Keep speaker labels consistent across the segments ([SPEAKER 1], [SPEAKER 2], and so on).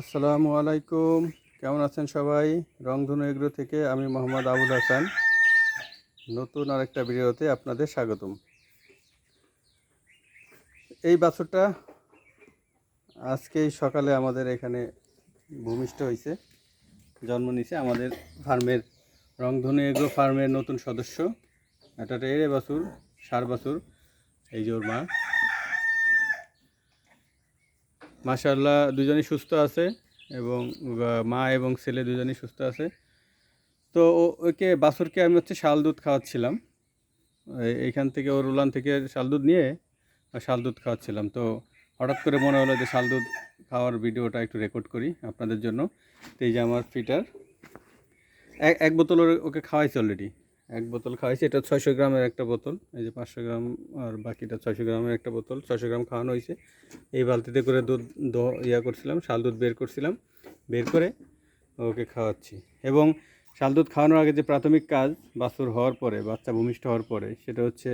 [SPEAKER 1] আসসালামু আলাইকুম। কেমন আছেন সবাই? রংধনু এগ্রো থেকে আমি মোহাম্মদ আবুল হাসান। নতুন আরেকটা ভিডিওতে আপনাদের স্বাগতম। এই বাছুরটা আজকেই সকালে আমাদের এখানে ভূমিষ্ঠ হয়েছে জন্ম নিছে আমাদের ফার্মের রংধনু এগ্রো ফার্মের নতুন সদস্য। এটা এরে বাছুর, সার বাছুর। এই ওর মা। মাশাল্লাহ দুজনই সুস্থ আছে এবং মা এবং ছেলে দুজনই সুস্থ আছে। তো ওকে বাছুরকে আমি হচ্ছে শাল দুধ খাওয়াচ্ছিলাম। এইখান থেকে ওর উলান থেকে শাল দুধ নিয়ে শাল দুধ খাওয়াচ্ছিলাম। তো হঠাৎ করে মনে হলো যে শাল দুধ খাওয়ার ভিডিওটা একটু রেকর্ড করি আপনাদের জন্য। তো এই যে আমার ফিটার এক বোতল ওকে খাওয়াইছে অলরেডি এক বোতল খাওয়াইছে। এটা ছয়শো গ্রামের একটা বোতল। এই যে পাঁচশো গ্রাম আর বাকিটা ছয়শো গ্রামের একটা বোতল। ছয়শো গ্রাম খাওয়ানো হয়েছে এই বালতিতে করে দুধ ইয়া করছিলাম, শাল দুধ বের করছিলাম। বের করে ওকে খাওয়াচ্ছি। এবং শাল দুধ খাওয়ানোর আগে যে প্রাথমিক কাজ বাছুর হওয়ার পরে, বাচ্চা ভূমিষ্ঠ হওয়ার পরে, সেটা হচ্ছে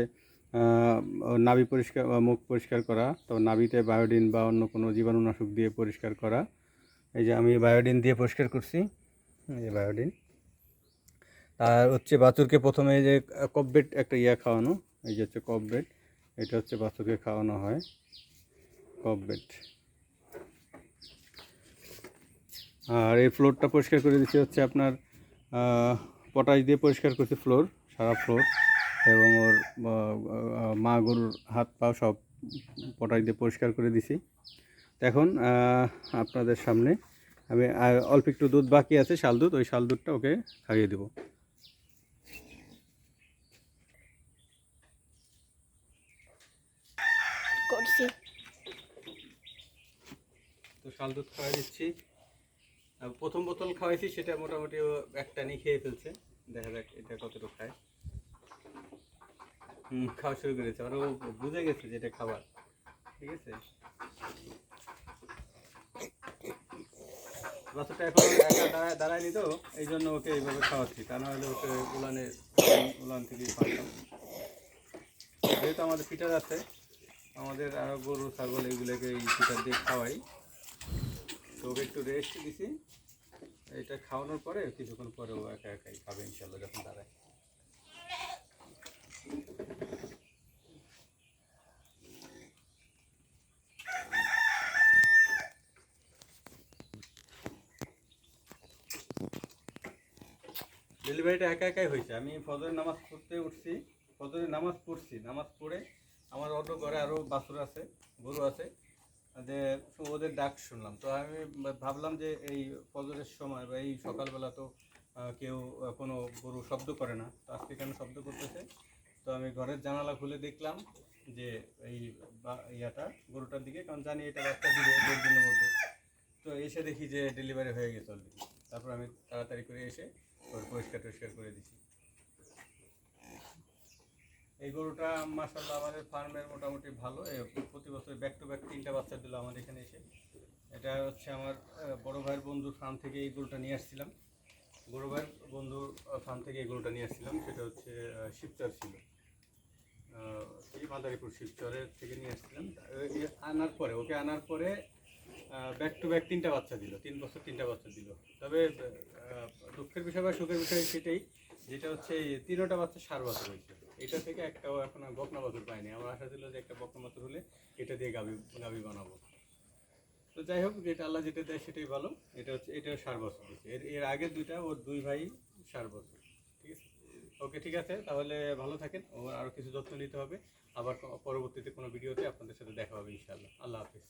[SPEAKER 1] নাভি পরিষ্কার মুখ পরিষ্কার করা, তো নাভিতে বায়োডিন বা অন্য কোনো জীবাণুনাশক দিয়ে পরিষ্কার করা। এই যে আমি বায়োডিন দিয়ে পরিষ্কার করছি। এই বায়োডিন। আর হচ্ছে বাছুরকে প্রথমে যে কববেট একটা ইয়া খাওয়ানো, এই যে হচ্ছে কববেট এটা হচ্ছে বাছুরকে খাওয়ানো হয় কববেট আর এই ফ্লোরটা পরিষ্কার করে দিচ্ছি হচ্ছে আপনার পটাশ দিয়ে পরিষ্কার করছি ফ্লোর, সারা ফ্লোর, এবং ওর মা গরুর হাত পা সব পটাশ দিয়ে পরিষ্কার করে দিছি। এখন আপনাদের সামনে আমি অল্প একটু দুধ বাকি আছে, শাল দুধ, ওই শাল দুধটা ওকে খাইয়ে দেবো। তো শাল দুধ খাওয়াই দিচ্ছি। প্রথম বোতল খাওয়াইছি, সেটা মোটামুটি একটা নিয়ে খেয়ে ফেলছে। দেখা যাক এটা কতটুকু খায়। হুম, খাওয়া শুরু করেছে। আর ও বুঝে গেছে যে এটা খাবার। ঠিক আছে? বাচ্চাটা এখন দাঁড়ায় দাঁড়ায়নি তো, এই জন্য ওকে এইভাবে খাওয়াচ্ছি। তা নাহলে ওকে উলানে উলান থেকেই খাওয়াতাম। যেহেতু আমাদের ফিটার আছে, আমাদের আরও গরু, ছাগল এগুলোকে এই পিটার দিয়ে খাওয়াই। তো একটু রেস্ট দিছি। এটা খাওয়ানোর পরে কিছুক্ষণ পরে ও একা একাই খাবে ইনশাল্লাহ যখন দাঁড়ায়। ডেলিভারিটা একা একাই হয়েছে। আমি ফজরের নামাজ পড়তে উঠছি, ফজরের নামাজ পড়ছি, নামাজ পড়ে আমার অটো করে আরও বাছুর আছে, গরু আছে। ওদের ডাক শুনলাম। তো আমি ভাবলাম যে এই ফজরের সময় বা এই সকালবেলা তো কেউ কোনো গরু শব্দ করে না। তো আজকে কেন শব্দ করতেছে? তো আমি ঘরের জানালা খুলে দেখলাম যে এই ইয়াটা, গরুটার দিকে, কারণ জানি এটা বাচ্চা দিবে দেড় দিনের মধ্যে। তো এসে দেখি যে ডেলিভারি হয়ে গেছে অলরেডি তারপর আমি তাড়াতাড়ি করে এসে ওর পরিষ্কার টরিষ্কার করে দিছি। এই গরুটা মাসাল্লাহ আমাদের ফার্মের মোটামুটি ভালো। বছর ব্যাক টু ব্যাক তিনটা বাচ্চা দিল আমাদের এখানে এসে। এটা হচ্ছে আমার বড় ভাইয়ের বন্ধুর ফার্ম থেকে এই গরুটা নিয়ে আসছিলাম। বড় ভাইয়ের বন্ধুর ফার্ম থেকে এই গরুটা নিয়ে আসছিলাম। সেটা হচ্ছে শিবচর ছিল। এই মাদারীপুর শিবচরের থেকে নিয়ে আসছিলাম। আনার পরে, ওকে আনার পরে ব্যাক টু ব্যাক তিনটা বাচ্চা দিল। তিন বছর তিনটা বাচ্চা দিল। তবে দুঃখের বিষয় বা সুখের বিষয় সেটাই। যেটা হচ্ছে তিনোটা বাচ্চা সার বাছুর হয়েছে। এটা থেকে একটাও এখন বকনা বাছুর পাইনি আমার আশা ছিল যে একটা বকনা বাছুর হলে এটা দিয়ে গাবি গাবি বানাবো। তো যাই হোক, যেটা আল্লাহ যেটা দেয় সেটাই ভালো। এটা হচ্ছে, এটা সার বছর দিচ্ছে এর এর আগে দুইটা, ওর দুই ভাই সার বছর। ঠিক আছে? ওকে, ঠিক আছে। তাহলে ভালো থাকেন। ওর আরও কিছু যত্ন নিতে হবে। আবার পরবর্তীতে কোনো ভিডিওতে আপনাদের সাথে দেখা হবে ইনশাআল্লাহ। আল্লাহ হাফিজ।